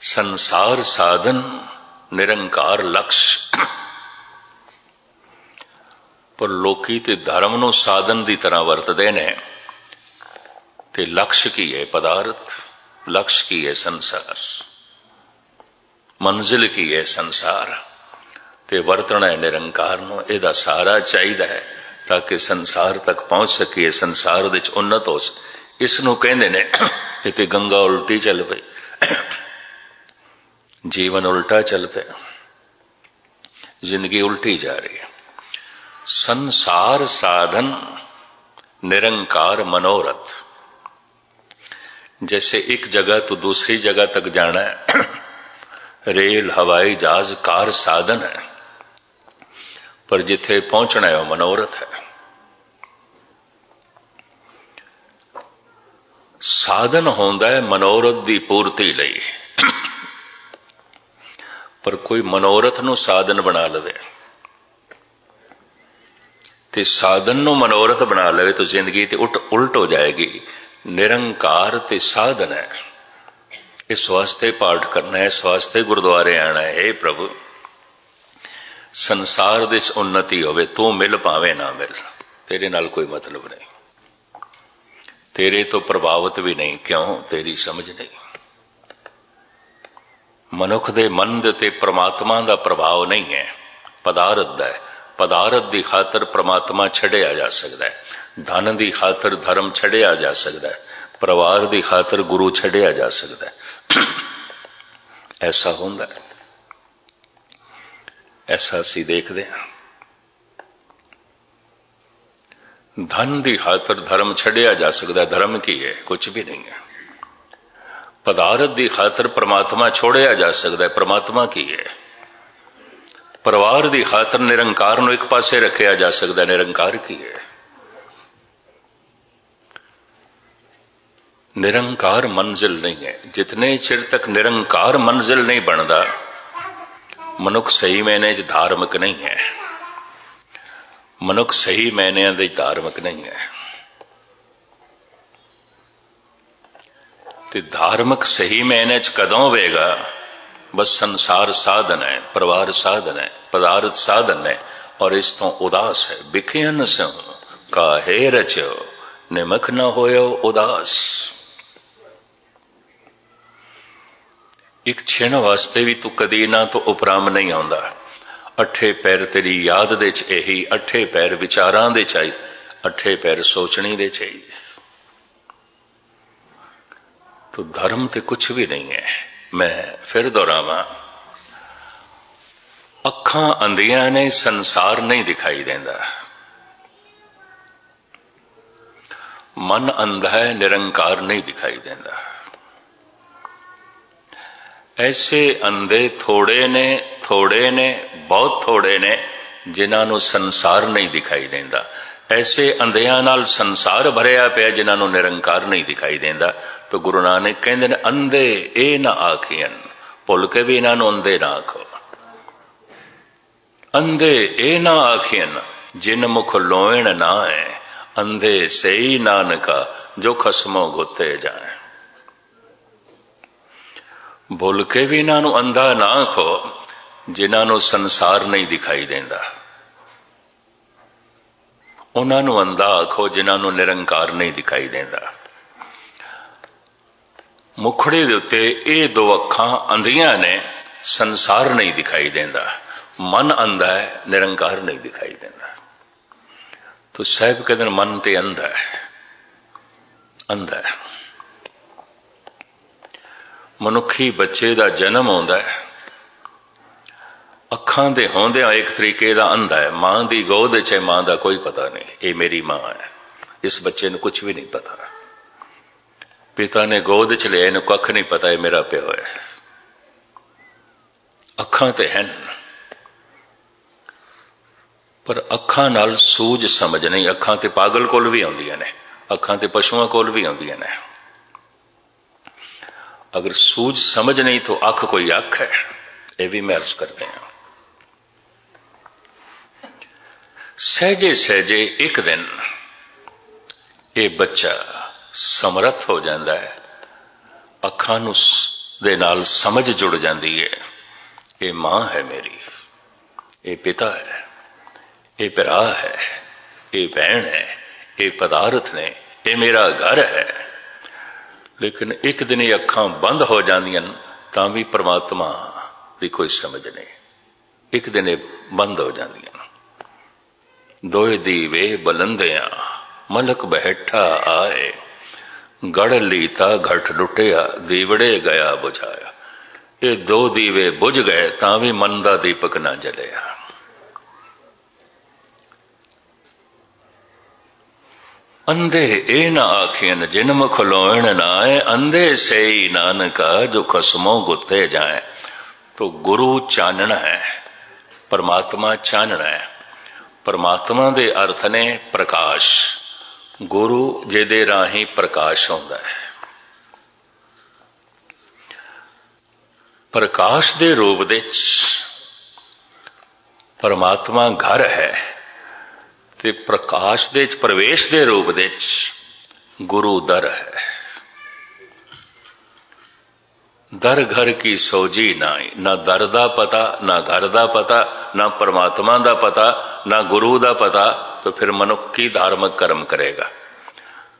ਸੰਸਾਰ ਸਾਧਨ ਨਿਰੰਕਾਰ ਲਕਸ਼। ਪਰ ਲੋਕੀ ਤੇ ਧਰਮ ਨੂੰ ਸਾਧਨ ਦੀ ਤਰ੍ਹਾਂ ਵਰਤਦੇ ਨੇ। ਤੇ ਲਕਸ਼ ਕੀ ਹੈ ਪਦਾਰਥ? ਲਕਸ਼ ਕੀ ਹੈ ਸੰਸਾਰ? ਮੰਜ਼ਿਲ ਕੀ ਹੈ ਸੰਸਾਰ? ਤੇ ਵਰਤਣਾ ਹੈ ਨਿਰੰਕਾਰ ਨੂੰ। ਇਹਦਾ ਸਾਰਾ ਚਾਹੀਦਾ ਹੈ ਤਾਂ ਕਿ ਸੰਸਾਰ ਤੱਕ ਪਹੁੰਚ ਸਕੀਏ। ਸੰਸਾਰ ਵਿੱਚ ਉન્નਤ ਹੋ ਸਕੇ ਇਸ ਨੂੰ ਕਹਿੰਦੇ ਨੇ ਇਹ ਤੇ ਗੰਗਾ ਉਲਟੀ ਚੱਲ ਪਈ। ਜੀਵਨ ਉਲਟਾ ਚੱਲ ਪਿਆ ਜ਼ਿੰਦਗੀ ਉਲਟੀ ਜਾ ਰਹੀ ਹੈ ਸੰਸਾਰ ਸਾਧਨ निरंकार मनोरथ जैसे एक जगह तो दूसरी जगह तक जाना है रेल हवाई जहाज कार साधन है पर जिथे पहुंचना है वो मनोरथ है ਸਾਧਨ ਹੁੰਦਾ ਹੈ ਮਨੋਰਥ ਦੀ ਪੂਰਤੀ ਲਈ ਪਰ ਕੋਈ ਮਨੋਰਥ ਨੂੰ ਸਾਧਨ ਬਣਾ ਲਵੇ। ਤੇ ਸਾਧਨ ਨੂੰ ਮਨੋਰਥ ਬਣਾ ਲਵੇ ਤਾਂ ਜ਼ਿੰਦਗੀ ਤੇ ਉਲਟ ਉਲਟ ਹੋ ਜਾਏਗੀ। ਨਿਰੰਕਾਰ ਤੇ ਸਾਧਨ ਹੈ। ਇਸ ਵਾਸਤੇ ਪਾਠ ਕਰਨਾ ਹੈ, ਇਸ ਵਾਸਤੇ ਗੁਰਦੁਆਰੇ ਆਣਾ ਹੈ। ਇਹ ਪ੍ਰਭੂ, ਸੰਸਾਰ ਦੇ ਵਿੱਚ ਉન્નਤੀ ਹੋਵੇ, ਤੂੰ ਮਿਲ ਪਾਵੇਂ ਨਾ ਮਿਲ। ਤੇਰੇ ਨਾਲ ਕੋਈ ਮਤਲਬ ਨਹੀਂ। ਤੇਰੇ ਤੋਂ ਪ੍ਰਭਾਵਿਤ ਵੀ ਨਹੀਂ, ਕਿਉਂ? ਤੇਰੀ ਸਮਝ ਨਹੀਂ। ਮਨੁੱਖ ਦੇ ਮਨ ਦੇ ਤੇ ਪ੍ਰਮਾਤਮਾ ਦਾ ਪ੍ਰਭਾਵ ਨਹੀਂ ਹੈ ਪਦਾਰਥ ਦਾ ਹੈ ਪਦਾਰਥ ਦੀ ਖਾਤਰ ਪ੍ਰਮਾਤਮਾ ਛੱਡਿਆ ਜਾ ਸਕਦਾ ਹੈ ਧਨ ਦੀ ਖਾਤਰ ਧਰਮ ਛੱਡਿਆ ਜਾ ਸਕਦਾ ਹੈ ਪਰਿਵਾਰ ਦੀ ਖਾਤਰ ਗੁਰੂ ਛੱਡਿਆ ਜਾ ਸਕਦਾ ਹੈ ਐਸਾ ਹੁੰਦਾ ਹੈ ਐਸਾ ਅਸੀਂ ਦੇਖਦੇ ਹਾਂ ਧਨ ਦੀ ਖਾਤਰ ਧਰਮ ਛੱਡਿਆ ਜਾ ਸਕਦਾ ਹੈ ਧਰਮ ਕੀ ਹੈ ਕੁਝ ਵੀ ਨਹੀਂ ਹੈ ਪਦਾਰਥ ਦੀ ਖਾਤਰ ਪ੍ਰਮਾਤਮਾ ਛੋੜਿਆ ਜਾ ਸਕਦਾ ਹੈ ਪ੍ਰਮਾਤਮਾ ਕੀ ਹੈ ਪਰਿਵਾਰ ਦੀ ਖਾਤਰ ਨਿਰੰਕਾਰ ਨੂੰ ਇੱਕ ਪਾਸੇ ਰੱਖਿਆ ਜਾ ਸਕਦਾ ਨਿਰੰਕਾਰ ਕੀ ਹੈ ਨਿਰੰਕਾਰ ਮੰਜ਼ਿਲ ਨਹੀਂ ਹੈ ਜਿਤਨੇ ਚਿਰ ਤੱਕ ਨਿਰੰਕਾਰ ਮੰਜ਼ਿਲ ਨਹੀਂ ਬਣਦਾ ਮਨੁੱਖ ਸਹੀ ਮੈਨੇ 'ਚ ਧਾਰਮਿਕ ਨਹੀਂ ਹੈ ਮਨੁੱਖ ਸਹੀ ਮੈਨਿਆਂ ਦੇ ਧਾਰਮਿਕ ਨਹੀਂ ਹੈ ਤੇ ਧਾਰਮਿਕ ਸਹੀ ਮੈਨੇ 'ਚ ਕਦੋਂ ਹੋਵੇਗਾ? ਬਸ ਸੰਸਾਰ ਸਾਧਨ ਹੈ, ਪਰਿਵਾਰ ਸਾਧਨ ਹੈ, ਪਦਾਰਥ ਸਾਧਨ ਹੈ ਔਰ ਇਸ ਤੋਂ ਉਦਾਸ ਹੈ। ਵਿਖਿਆਨ ਸੋ ਕਾਹੇ ਰਚਿਓ, ਨਿਮਖ ਨ ਹੋਇਓ ਉਦਾਸ। ਇੱਕ ਛਿਣ ਵਾਸਤੇ ਵੀ ਤੂੰ ਕਦੀ ਨਾ ਤੋਂ ਉਪਰਾਮ ਨਹੀਂ ਆਉਂਦਾ। ਅੱਠੇ ਪੈਰ ਤੇਰੀ ਯਾਦ ਦੇ ਚ ਇਹੀ, ਅੱਠੇ ਪੈਰ ਵਿਚਾਰਾਂ ਦੇ ਚਾਈ ਅੱਠੇ ਪੈਰ ਸੋਚਣੀ ਦੇ ਚਾਈ ਤੂੰ ਧਰਮ ਤੇ ਕੁਝ ਵੀ ਨਹੀਂ ਹੈ। ਮੈਂ ਫਿਰ ਦੁਹਰਾਵਾਂ, ਅੱਖਾਂ ਅੰਧੀਆਂ ਨੇ, ਸੰਸਾਰ ਨਹੀਂ ਦਿਖਾਈ ਦਿੰਦਾ। ਮਨ ਅੰਧਾ ਹੈ, ਨਿਰੰਕਾਰ ਨਹੀਂ ਦਿਖਾਈ ਦਿੰਦਾ। ਐਸੇ ਅੰਧੇ ਥੋੜੇ ਨੇ ਥੋੜੇ ਨੇ, ਬਹੁਤ ਥੋੜੇ ਨੇ, ਜਿਨ੍ਹਾਂ ਨੂੰ ਸੰਸਾਰ ਨਹੀਂ ਦਿਖਾਈ ਦਿੰਦਾ। ਐਸੇ ਅੰਧਿਆਂ ਨਾਲ ਸੰਸਾਰ ਭਰਿਆ ਪਿਆ, ਜਿਨ੍ਹਾਂ ਨੂੰ ਨਿਰੰਕਾਰ ਨਹੀਂ ਦਿਖਾਈ ਦਿੰਦਾ। ਤੇ ਗੁਰੂ ਨਾਨਕ ਕਹਿੰਦੇ ਨੇ, ਅੰਧੇ ਇਹ ਨਾ ਆਖੀਆਂ ਭੁੱਲ ਕੇ ਵੀ ਇਹਨਾਂ ਨੂੰ ਅੰਧੇ ਨਾ ਆਖੋ। ਅੰਧੇ ਇਹ ਨਾ ਆਖੀਆਂ ਜਿਨ ਮੁਖ ਲੋਇਣ ਨਾ ਹੈ, ਅੰਧੇ ਸਹੀ ਨਾਨਕਾ, ਜੋ ਖਸਮੋ ਗੁੱਤੇ ਜਾਏ। ਭੁੱਲ ਕੇ ਵੀ ਇਹਨਾਂ ਨੂੰ ਅੰਧਾ ਨਾ ਆਖੋ, ਜਿਨ੍ਹਾਂ ਨੂੰ ਸੰਸਾਰ ਨਹੀਂ ਦਿਖਾਈ ਦਿੰਦਾ। ਉਹਨਾਂ ਨੂੰ ਅੰਧਾ ਆਖੋ, ਜਿਨ੍ਹਾਂ ਨੂੰ ਨਿਰੰਕਾਰ ਨਹੀਂ ਦਿਖਾਈ ਦਿੰਦਾ। ਮੁਖੜੇ ਦੇ ਉੱਤੇ ਇਹ ਦੋ ਅੱਖਾਂ ਅੰਧੀਆਂ ਨੇ, ਸੰਸਾਰ ਨਹੀਂ ਦਿਖਾਈ ਦਿੰਦਾ। ਮਨ ਅੰਧਾ ਹੈ, ਨਿਰੰਕਾਰ ਨਹੀਂ ਦਿਖਾਈ ਦਿੰਦਾ। ਤੋ ਸਾਹਿਬ ਕਹਿੰਦੇ ਮਨ ਤੇ ਅੰਧਾ ਹੈ। ਅੰਧਾ ਹੈ। ਮਨੁੱਖੀ ਬੱਚੇ ਦਾ ਜਨਮ ਹੁੰਦਾ ਹੈ। ਅੱਖਾਂ ਦੇ ਹੁੰਦਿਆਂ ਇੱਕ ਤਰੀਕੇ ਦਾ ਅੰਧਾ ਹੈ। ਮਾਂ ਦੀ ਗੋਦ ਵਿੱਚ ਮਾਂ ਦਾ ਕੋਈ ਪਤਾ ਨਹੀਂ। ਇਹ ਮੇਰੀ ਮਾਂ ਹੈ। ਇਸ ਬੱਚੇ ਨੂੰ ਕੁਝ ਵੀ ਨਹੀਂ ਪਤਾ। ਪਿਤਾ ਨੇ ਗੋਦ ਚ ਲਿਆ ਇਹਨੂੰ ਕੱਖ ਨਹੀਂ ਪਤਾ ਇਹ ਮੇਰਾ ਪਿਓ ਹੈ। ਅੱਖਾਂ ਤੇ ਹਨ। ਪਰ ਅੱਖਾਂ ਨਾਲ ਸੂਝ ਸਮਝ ਨਹੀਂ, ਅੱਖਾਂ ਤੇ ਪਾਗਲ ਕੋਲ ਵੀ ਆਉਂਦੀਆਂ ਨੇ, ਅੱਖਾਂ ਤੇ ਪਸ਼ੂਆਂ ਕੋਲ ਵੀ ਆਉਂਦੀਆਂ ਨੇ। ਅਗਰ ਸੂਝ ਸਮਝ ਨਹੀਂ ਤਾਂ ਅੱਖ ਕੋਈ ਅੱਖ ਹੈ। ਇਹ ਵੀ ਮੈਂ ਅਰਜ਼ ਕਰਦੇ ਹਾਂ। ਸਹਜੇ ਸਹਜੇ ਇੱਕ ਦਿਨ ਇਹ ਬੱਚਾ ਸਮਰੱਥ ਹੋ ਜਾਂਦਾ ਹੈ। ਅੱਖਾਂ ਨੂੰ ਦੇ ਨਾਲ ਸਮਝ ਜੁੜ ਜਾਂਦੀ ਹੈ। ਇਹ ਮਾਂ ਹੈ ਮੇਰੀ। ਇਹ ਪਿਤਾ ਹੈ। ਇਹ ਭਰਾ ਹੈ। ਇਹ ਭੈਣ ਹੈ। ਇਹ ਪਦਾਰਥ ਨੇ। ਇਹ ਮੇਰਾ ਘਰ ਹੈ। ਲੇਕਿਨ ਇੱਕ ਦਿਨ ਇਹ ਅੱਖਾਂ ਬੰਦ ਹੋ ਜਾਂਦੀਆਂ ਤਾਂ ਵੀ ਪ੍ਰਮਾਤਮਾ ਦੀ ਕੋਈ ਸਮਝ ਨਹੀਂ। ਇੱਕ ਦਿਨ ਇਹ ਬੰਦ ਹੋ ਜਾਂਦੀਆਂ ਨੇ। ਦੋਏ ਦੀਵੇ ਬਲੰਦਿਆਂ, ਮਲਕ ਬੈਠਾ ਆਏ। ਗੜ ਲੀਤਾ, ਘਟ ਲੁੱਟਿਆ, ਦੀਵੜੇ ਗਿਆ ਬੁਝਾਇਆ। ਇਹ ਦੋ ਦੀਵੇ ਬੁਝ ਗਏ, ਤਾਂ ਵੀ ਮਨ ਦਾ ਦੀਪਕ ਨਾ ਜਲਿਆ। ਅੰਧੇ ਇਹ ਨਾ ਆਖੀਨ ਜਿਨ ਮੁਖ ਲੋਇਣ ਨਾਏ, ਅੰਧੇ ਸਈ ਨਾਨਕਾ, ਜੋ ਖਸਮੋ ਗੁੱਤੇ ਜਾਏ। ਤੋ ਗੁਰੂ ਚਾਨਣਾ ਹੈ, ਪਰਮਾਤਮਾ ਚਾਨਣਾ ਹੈ। ਪਰਮਾਤਮਾ ਦੇ ਅਰਥ ਨੇ ਪ੍ਰਕਾਸ਼। ਗੁਰੂ ਜਿਹਦੇ ਰਾਹੀਂ ਪ੍ਰਕਾਸ਼ ਆਉਂਦਾ ਹੈ। ਪ੍ਰਕਾਸ਼ ਦੇ ਰੂਪ ਵਿੱਚ ਪਰਮਾਤਮਾ ਘਰ ਹੈ ਤੇ ਪ੍ਰਕਾਸ਼ ਦੇ ਵਿੱਚ, ਪ੍ਰਵੇਸ਼ ਦੇ ਰੂਪ ਵਿੱਚ ਗੁਰੂ ਦਰ ਹੈ। ਦਰ ਘਰ ਕੀ ਸੋਜੀ ਨਾਈ ਨਾ ਦਰ ਦਾ ਪਤਾ, ਨਾ ਘਰ ਦਾ ਪਤਾ, ਨਾ ਪਰਮਾਤਮਾ ਦਾ ਪਤਾ, ਨਾ ਗੁਰੂ ਦਾ ਪਤਾ ਤਾਂ ਫਿਰ ਮਨੁੱਖ ਕੀ ਧਾਰਮਿਕ ਕਰਮ ਕਰੇਗਾ?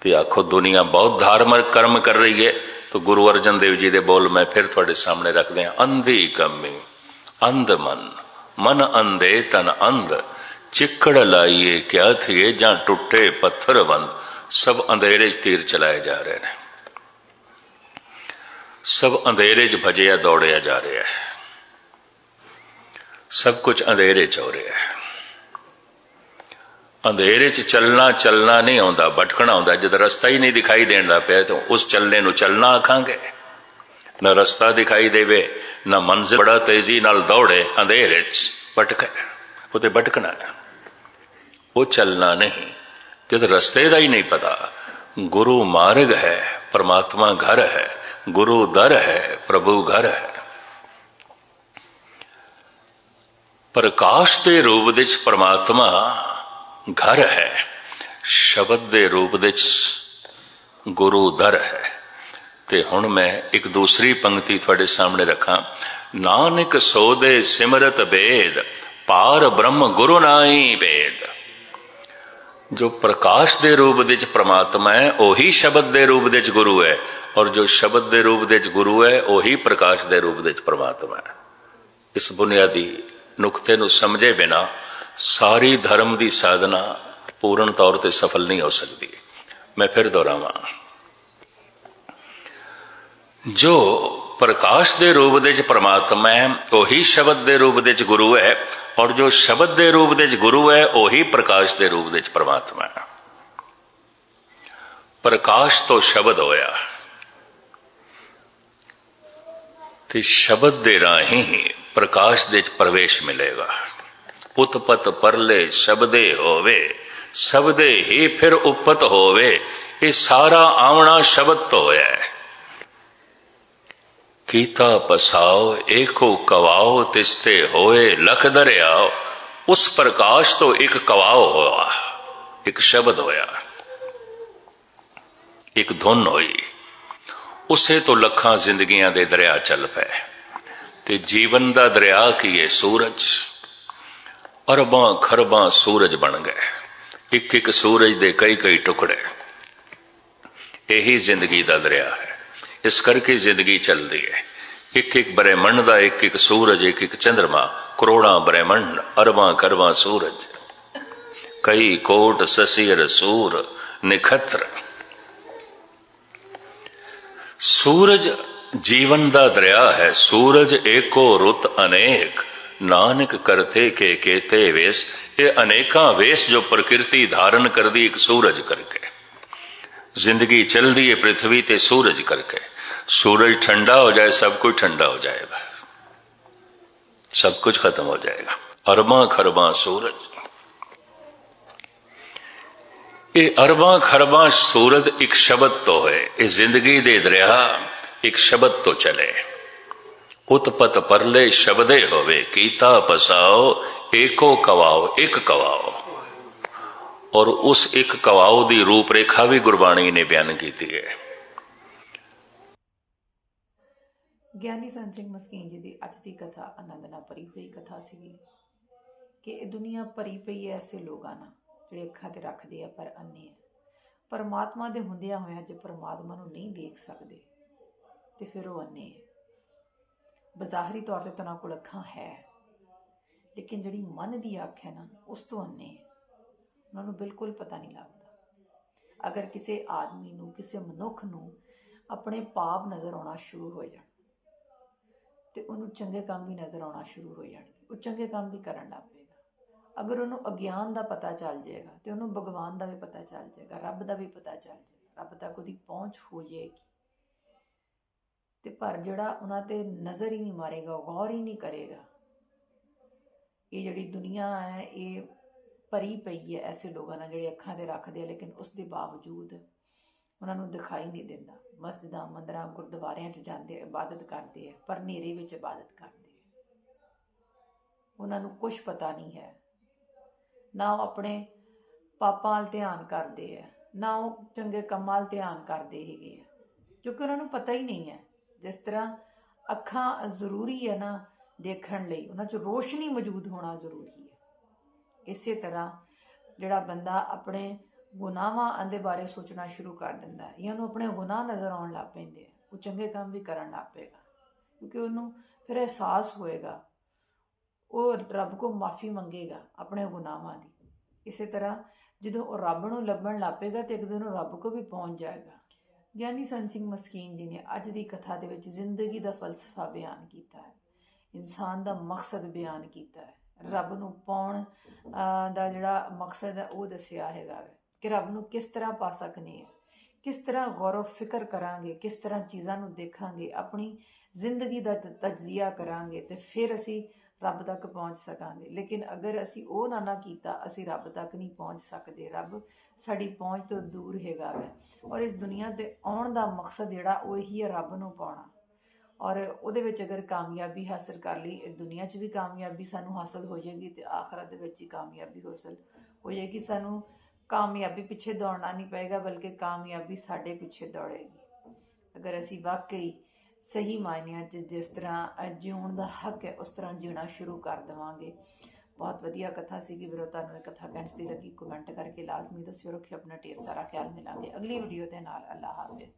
ਤੇ ਆਖੋ, ਦੁਨੀਆ ਬਹੁਤ ਧਾਰਮਿਕ ਕਰਮ ਕਰ ਰਹੀ ਹੈ। ਤਾਂ ਗੁਰੂ ਅਰਜਨ ਦੇਵ ਜੀ ਦੇ ਬੋਲ ਮੈਂ ਫਿਰ ਤੁਹਾਡੇ ਸਾਹਮਣੇ ਰੱਖਦੇ ਹਾਂ। ਅੰਧੀ ਕੰਮੀ, ਅੰਧ ਮਨ ਮਨ ਅੰਧੇ, ਤਨ ਅੰਧ। ਚਿੱਕੜ ਲਾਈਏ, ਕਿਆ ਥੀਏ, ਜਾਂ ਟੁੱਟੇ ਪੱਥਰ ਬੰਦ। ਸਭ ਅੰਧੇਰੇ 'ਚ ਤੀਰ ਚਲਾਏ ਜਾ ਰਹੇ ਨੇ। ਸਭ ਅੰਧੇਰੇ 'ਚ ਭਜਿਆ, ਦੌੜਿਆ ਜਾ ਰਿਹਾ ਹੈ। ਸਭ ਕੁਝ ਅੰਧੇਰੇ 'ਚ ਹੋ ਰਿਹਾ ਹੈ। ਅੰਧੇਰੇ 'ਚ ਚੱਲਣਾ ਚੱਲਣਾ ਨਹੀਂ ਆਉਂਦਾ, ਭਟਕਣਾ ਆਉਂਦਾ, ਜਦ ਰਸਤਾ ਹੀ ਨਹੀਂ ਦਿਖਾਈ ਦੇਣ ਦਾ ਪਿਆ, ਤਾਂ ਉਸ ਚੱਲਣੇ ਨੂੰ ਚੱਲਣਾ ਆਖਾਂਗੇ। ਨਾ ਰਸਤਾ ਦਿਖਾਈ ਦੇਵੇ, ਨਾ ਮੰਜ਼ਿਲ ਬੜਾ ਤੇਜ਼ੀ ਨਾਲ ਦੌੜੇ, ਅੰਧੇਰੇ 'ਚ ਭਟਕੇ ਉਹ ਤੇ ਭਟਕਣਾ ਉਹ ਚੱਲਣਾ ਨਹੀਂ, ਜਦ ਰਸਤੇ ਦਾ ਹੀ ਨਹੀਂ ਪਤਾ, ਗੁਰੂ ਮਾਰਗ ਹੈ, ਪਰਮਾਤਮਾ ਘਰ ਹੈ, ਗੁਰੂ ਦਰ ਹੈ, ਪ੍ਰਭੂ ਘਰ ਹੈ। ਪ੍ਰਕਾਸ਼ ਦੇ ਰੂਪ ਵਿੱਚ ਪਰਮਾਤਮਾ ਘਰ ਹੈ। ਸ਼ਬਦ ਦੇ ਰੂਪ ਵਿੱਚ ਗੁਰੂ ਦਰ ਹੈ। ਤੇ ਹੁਣ ਮੈਂ ਇੱਕ ਦੂਸਰੀ ਪੰਕਤੀ ਤੁਹਾਡੇ ਸਾਹਮਣੇ ਰੱਖਾਂ। ਨਾਨਕ ਸੋਦੇ ਸਿਮਰਤ ਬੇਦ, ਪਾਰ ਬ੍ਰਹਮ ਗੁਰੂ ਨਾਹੀ ਵੇਦ ਜੋ ਪ੍ਰਕਾਸ਼ ਦੇ ਰੂਪ ਵਿੱਚ ਪ੍ਰਮਾਤਮਾ ਹੈ, ਉਹੀ ਸ਼ਬਦ ਦੇ ਰੂਪ ਵਿੱਚ ਗੁਰੂ ਹੈ। ਔਰ ਜੋ ਸ਼ਬਦ ਦੇ ਰੂਪ ਵਿੱਚ ਗੁਰੂ ਹੈ, ਉਹੀ ਪ੍ਰਕਾਸ਼ ਦੇ ਰੂਪ ਵਿੱਚ ਪ੍ਰਮਾਤਮਾ ਹੈ। ਇਸ ਬੁਨਿਆਦੀ ਨੁਕਤੇ ਨੂੰ ਸਮਝੇ ਬਿਨਾ ਸਾਰੀ ਧਰਮ ਦੀ ਸਾਧਨਾ ਪੂਰਨ ਤੌਰ ਤੇ ਸਫਲ ਨਹੀਂ ਹੋ ਸਕਦੀ। ਮੈਂ ਫਿਰ ਦੁਹਰਾਵਾਂ। ਜੋ ਪ੍ਰਕਾਸ਼ ਦੇ ਰੂਪ ਵਿੱਚ ਪ੍ਰਮਾਤਮਾ ਹੈ, ਉਹੀ ਸ਼ਬਦ ਦੇ ਰੂਪ ਵਿੱਚ ਗੁਰੂ ਹੈ, ਔਰ ਜੋ ਸ਼ਬਦ ਦੇ ਰੂਪ ਦੇ ਵਿੱਚ ਗੁਰੂ ਹੈ, ਉਹੀ ਪ੍ਰਕਾਸ਼ ਦੇ ਰੂਪ ਵਿੱਚ ਪ੍ਰਮਾਤਮਾ ਹੈ। ਪ੍ਰਕਾਸ਼ ਤੋਂ ਸ਼ਬਦ ਹੋਇਆ। ਤੇ ਸ਼ਬਦ ਦੇ ਰਾਹੀਂ ਹੀ ਪ੍ਰਕਾਸ਼ ਦੇ ਵਿੱਚ ਪ੍ਰਵੇਸ਼ ਮਿਲੇਗਾ। ਉਤਪਤ ਪਰਲੇ ਸ਼ਬਦੇ ਹੋਵੇ, ਸ਼ਬਦੇ ਹੀ ਫਿਰ ਉਪਤ ਹੋਵੇ, ਇਹ ਸਾਰਾ ਆਵਣਾ ਸ਼ਬਦ ਤੋਂ ਹੋਇਆ ਹੈ। ਕੀਤਾ ਪਸਾਓ, ਏਕੋ ਕਵਾਓ, ਤਿਸਤੇ ਹੋਏ, ਲਖ ਦਰਿਆਓ, ਉਸ ਪ੍ਰਕਾਸ਼ ਤੋਂ ਇੱਕ ਕਵਾਓ ਹੋਇਆ ਇੱਕ ਸ਼ਬਦ ਹੋਇਆ। ਇੱਕ ਧੁਨ ਹੋਈ, ਉਸੇ ਤੋਂ ਲੱਖਾਂ ਜ਼ਿੰਦਗੀਆਂ ਦੇ ਦਰਿਆ ਚੱਲ ਪਏ, ਤੇ ਜੀਵਨ ਦਾ ਦਰਿਆ ਕੀ ਹੈ ਸੂਰਜ? ਅਰਬਾਂ ਖਰਬਾਂ ਸੂਰਜ ਬਣ ਗਏ। ਇੱਕ ਇੱਕ ਸੂਰਜ ਦੇ ਕਈ ਕਈ ਟੁਕੜੇ। ਇਹੀ ਜ਼ਿੰਦਗੀ ਦਾ ਦਰਿਆ ਹੈ। ਇਸ ਕਰਕੇ ਜ਼ਿੰਦਗੀ ਚੱਲਦੀ ਹੈ। ਇੱਕ ਇੱਕ ਬ੍ਰਹਿਮੰਡ ਦਾ ਇੱਕ ਇੱਕ ਸੂਰਜ, ਇੱਕ ਇੱਕ ਚੰ드ਰਮਾ ਕਰੋੜਾਂ ਬ੍ਰਹਿਮੰਡ, ਅਰਬਾਂ ਕਰਬਾਂ ਸੂਰਜ। ਕਈ ਕੋਟ, ਸਸੀਰ, ਸੂਰ, ਨਿਖਤਰ। ਸੂਰਜ ਜੀਵਨ ਦਾ ਦਰਿਆ ਹੈ। ਸੂਰਜ ਏਕੋ ਰੁੱਤ ਅਨੇਕ। नानक करते के केते वेश, ये अनेका वेश जो प्रकृति धारण कर दी एक सूरज करके। ज़िंदगी चल दी है पृथ्वी ते सूरज करके। सूरज ठंडा हो जाए, सब कुछ ठंडा हो जाएगा। सब कुछ खत्म हो जाएगा। अरबा खरबा सूरज। ये अरबा खरबा सूरज एक शब्द तो है, ये ज़िंदगी दे दरिया एक शब्द तो चले। ਉਤਪਤ ਪਰਲੇ ਸ਼ਬਦੇ ਹੋਵੇ, ਕੀਤਾ ਪਸਾਓ, ਏਕੋ ਕਵਾਓ, ਇੱਕ ਕਵਾਓ। ਔਰ ਉਸ ਇੱਕ ਕਵਾਓ ਦੀ ਰੂਪ ਰੇਖਾ ਵੀ ਗੁਰਬਾਣੀ ਨੇ ਬਿਆਨ ਕੀਤੀ ਹੈ। ਗਿਆਨੀ ਸੰਤ ਸਿੰਘ ਮਸਕੀਨ ਜੀ ਦੀ ਅੱਜ ਦੀ ਕਥਾ ਆਨੰਦ ਨਾਲ ਭਰੀ ਹੋਈ ਕਥਾ ਸੀਗੀ ਕਿ ਇਹ ਦੁਨੀਆ ਭਰੀ ਪਈ ਐ ਐਸੇ ਲੋਕਾਂ ਨਾਲ, ਜਿਹੜੇ ਅੱਖਾਂ ਤੇ ਰੱਖਦੇ ਆ ਪਰ ਅੰਨੇ ਆ। ਪਰਮਾਤਮਾ ਦੇ ਹੁੰਦਿਆਂ ਹੋਇਆਂ ਜੇ ਪਰਮਾਤਮਾ ਨੂੰ ਨਹੀਂ ਦੇਖ ਸਕਦੇ, ਤੇ ਫਿਰ ਉਹ ਅੰਨੇ ਹੈ ਬਜ਼ਾਹਰੀ ਤੌਰ ਤੇ ਤਾਂ ਉਹਨਾਂ ਕੋਲ ਅੱਖਾਂ ਹੈ। ਲੇਕਿਨ ਜਿਹੜੀ ਮਨ ਦੀ ਅੱਖ ਹੈ ਨਾ, ਉਸ ਤੋਂ ਅੰਨੇ ਹੈ। ਉਹਨਾਂ ਨੂੰ ਬਿਲਕੁਲ ਪਤਾ ਨਹੀਂ ਲੱਗਦਾ। ਅਗਰ ਕਿਸੇ ਆਦਮੀ ਨੂੰ, ਕਿਸੇ ਮਨੁੱਖ ਨੂੰ ਆਪਣੇ ਪਾਪ ਨਜ਼ਰ ਆਉਣਾ ਸ਼ੁਰੂ ਹੋ ਜਾਣ ਤੇ ਉਹਨੂੰ ਚੰਗੇ ਕੰਮ ਵੀ ਨਜ਼ਰ ਆਉਣਾ ਸ਼ੁਰੂ ਹੋ ਜਾਣਗੇ ਉਹ ਚੰਗੇ ਕੰਮ ਵੀ ਕਰਨ ਲੱਗ ਪਏਗਾ। ਅਗਰ ਉਹਨੂੰ ਅਗਿਆਨ ਦਾ ਪਤਾ ਚੱਲ ਜਾਏਗਾ ਤੇ ਉਹਨੂੰ ਭਗਵਾਨ ਦਾ ਵੀ ਪਤਾ ਚੱਲ ਜਾਏਗਾ, ਰੱਬ ਦਾ ਵੀ ਪਤਾ ਚੱਲ ਜਾਏਗਾ, ਰੱਬ ਤੱਕ ਉਹਦੀ ਪਹੁੰਚ ਹੋ ਜਾਏਗੀ। ਤੇ ਪਰ ਜਿਹੜਾ ਉਹਨਾਂ ਤੇ ਨਜ਼ਰ ਹੀ ਨਹੀਂ ਮਾਰੇਗਾ, ਗੌਰ ਹੀ ਨਹੀਂ ਕਰੇਗਾ। ਇਹ ਜਿਹੜੀ ਦੁਨੀਆ ਹੈ, ਇਹ ਭਰੀ ਪਈ ਹੈ ਐਸੇ ਲੋਕਾਂ ਨਾਲ ਜਿਹੜੇ ਅੱਖਾਂ ਤੇ ਰੱਖਦੇ ਆ, ਲੇਕਿਨ ਉਸ ਦੇ ਬਾਵਜੂਦ ਉਹਨਾਂ ਨੂੰ ਦਿਖਾਈ ਨਹੀਂ ਦਿੰਦਾ। ਮਸਜਿਦਾਂ, ਮੰਦਰਾਂ, ਗੁਰਦੁਆਰਿਆਂ 'ਚ ਜਾਂਦੇ, ਇਬਾਦਤ ਕਰਦੇ ਆ, ਪਰ ਹਨੇਰੇ ਵਿੱਚ ਇਬਾਦਤ ਕਰਦੇ ਆ। ਉਹਨਾਂ ਨੂੰ ਕੁਝ ਪਤਾ ਨਹੀਂ ਹੈ। ਨਾ ਉਹ ਆਪਣੇ ਪਾਪਾਂ ਵੱਲ ਧਿਆਨ ਕਰਦੇ ਆ, ਨਾ ਉਹ ਚੰਗੇ ਕੰਮਾਂ ਵੱਲ ਧਿਆਨ ਕਰਦੇ ਹੈਗੇ ਆ, ਕਿਉਂਕਿ ਉਹਨਾਂ ਨੂੰ ਪਤਾ ਹੀ ਨਹੀਂ ਹੈ। ਜਿਸ ਤਰ੍ਹਾਂ ਅੱਖਾਂ ਜ਼ਰੂਰੀ ਹੈ ਨਾ ਦੇਖਣ ਲਈ, ਉਹਨਾਂ 'ਚ ਰੋਸ਼ਨੀ ਮੌਜੂਦ ਹੋਣਾ ਜ਼ਰੂਰੀ ਹੈ। ਇਸੇ ਤਰ੍ਹਾਂ ਜਿਹੜਾ ਬੰਦਾ ਆਪਣੇ ਗੁਨਾਹਾਂ ਦੇ ਬਾਰੇ ਸੋਚਣਾ ਸ਼ੁਰੂ ਕਰ ਦਿੰਦਾ ਹੈ ਜਾਂ ਉਹਨੂੰ ਆਪਣੇ ਗੁਨਾਹ ਨਜ਼ਰ ਆਉਣ ਲੱਗ ਪੈਂਦੇ ਆ, ਉਹ ਚੰਗੇ ਕੰਮ ਵੀ ਕਰਨ ਲੱਗ ਪਏਗਾ, ਕਿਉਂਕਿ ਉਹਨੂੰ ਫਿਰ ਅਹਿਸਾਸ ਹੋਏਗਾ, ਉਹ ਰੱਬ ਕੋ ਮਾਫੀ ਮੰਗੇਗਾ ਆਪਣੇ ਗੁਨਾਹਾਂ ਦੀ। ਇਸੇ ਤਰ੍ਹਾਂ ਜਦੋਂ ਉਹ ਰੱਬ ਨੂੰ ਲੱਭਣ ਲੱਪੇਗਾ ਤੇ ਇੱਕ ਦਿਨ ਉਹ ਰੱਬ ਕੋ ਵੀ ਪਹੁੰਚ ਜਾਏਗਾ। ਗਿਆਨੀ ਸੰਤ ਸਿੰਘ ਮਸਕੀਨ ਜੀ ਨੇ ਅੱਜ ਦੀ ਕਥਾ ਦੇ ਵਿੱਚ ਜ਼ਿੰਦਗੀ ਦਾ ਫਲਸਫਾ ਬਿਆਨ ਕੀਤਾ ਹੈ। ਇਨਸਾਨ ਦਾ ਮਕਸਦ ਬਿਆਨ ਕੀਤਾ ਹੈ। ਰੱਬ ਨੂੰ ਪਾਉਣ ਦਾ ਜਿਹੜਾ ਮਕਸਦ ਹੈ, ਉਹ ਦੱਸਿਆ ਹੈਗਾ ਹੈ ਕਿ ਰੱਬ ਨੂੰ ਕਿਸ ਤਰ੍ਹਾਂ ਪਾ ਸਕਨੇ ਆ, ਕਿਸ ਤਰ੍ਹਾਂ ਗੌਰਵ ਫਿਕਰ ਕਰਾਂਗੇ, ਕਿਸ ਤਰ੍ਹਾਂ ਚੀਜ਼ਾਂ ਨੂੰ ਦੇਖਾਂਗੇ, ਆਪਣੀ ਜ਼ਿੰਦਗੀ ਦਾ ਤਜਜ਼ੀਆ ਕਰਾਂਗੇ ਤੇ ਫਿਰ ਅਸੀਂ ਰੱਬ ਤੱਕ ਪਹੁੰਚ ਸਕਾਂਗੇ। ਲੇਕਿਨ ਅਗਰ ਅਸੀਂ ਉਹ ਨਾ ਨਾ ਕੀਤਾ, ਅਸੀਂ ਰੱਬ ਤੱਕ ਨਹੀਂ ਪਹੁੰਚ ਸਕਦੇ। ਰੱਬ ਸਾਡੀ ਪਹੁੰਚ ਤੋਂ ਦੂਰ ਹੈਗਾ ਵੈ। ਔਰ ਇਸ ਦੁਨੀਆ ਤੇ ਆਉਣ ਦਾ ਮਕਸਦ ਜਿਹੜਾ, ਉਹ ਹੀ ਹੈ ਰੱਬ ਨੂੰ ਪਾਉਣਾ। ਔਰ ਉਹਦੇ ਵਿੱਚ ਅਗਰ ਕਾਮਯਾਬੀ ਹਾਸਲ ਕਰ ਲਈ, ਇਹ ਦੁਨੀਆ 'ਚ ਵੀ ਕਾਮਯਾਬੀ ਸਾਨੂੰ ਹਾਸਲ ਹੋ ਜਾਏਗੀ ਤੇ ਆਖਰਤ ਦੇ ਵਿੱਚ ਹੀ ਕਾਮਯਾਬੀ ਹਾਸਲ ਹੋ ਜਾਏਗੀ। ਸਾਨੂੰ ਕਾਮਯਾਬੀ ਪਿੱਛੇ ਦੌੜਨਾ ਨਹੀਂ ਪਏਗਾ, ਬਲਕਿ ਕਾਮਯਾਬੀ ਸਾਡੇ ਪਿੱਛੇ ਦੌੜੇਗੀ। ਅਗਰ ਅਸੀਂ ਵਾਕਈ ਸਹੀ ਮਾਇਨਿਆਂ 'ਚ ਜਿਸ ਤਰ੍ਹਾਂ ਅ, ਜਿਉਣ ਦਾ ਹੱਕ ਹੈ ਉਸ ਤਰ੍ਹਾਂ ਜੀਣਾ ਸ਼ੁਰੂ ਕਰ ਦੇਵਾਂਗੇ। ਬਹੁਤ ਵਧੀਆ ਕਥਾ ਸੀਗੀ ਵੀਰੋ ਤੁਹਾਨੂੰ ਇਹ ਕਥਾ ਕੈਂਸ ਦੀ ਲੱਗੀ ਕਮੈਂਟ ਕਰਕੇ ਲਾਜ਼ਮੀ ਦੱਸਿਓ ਰੱਖਿਓ ਆਪਣਾ ਢੇਰ ਸਾਰਾ ਖਿਆਲ ਮਿਲਾਂਗੇ। ਅਗਲੀ ਵੀਡੀਓ ਦੇ ਨਾਲ ਅੱਲਾ ਹਾਫਿਜ਼।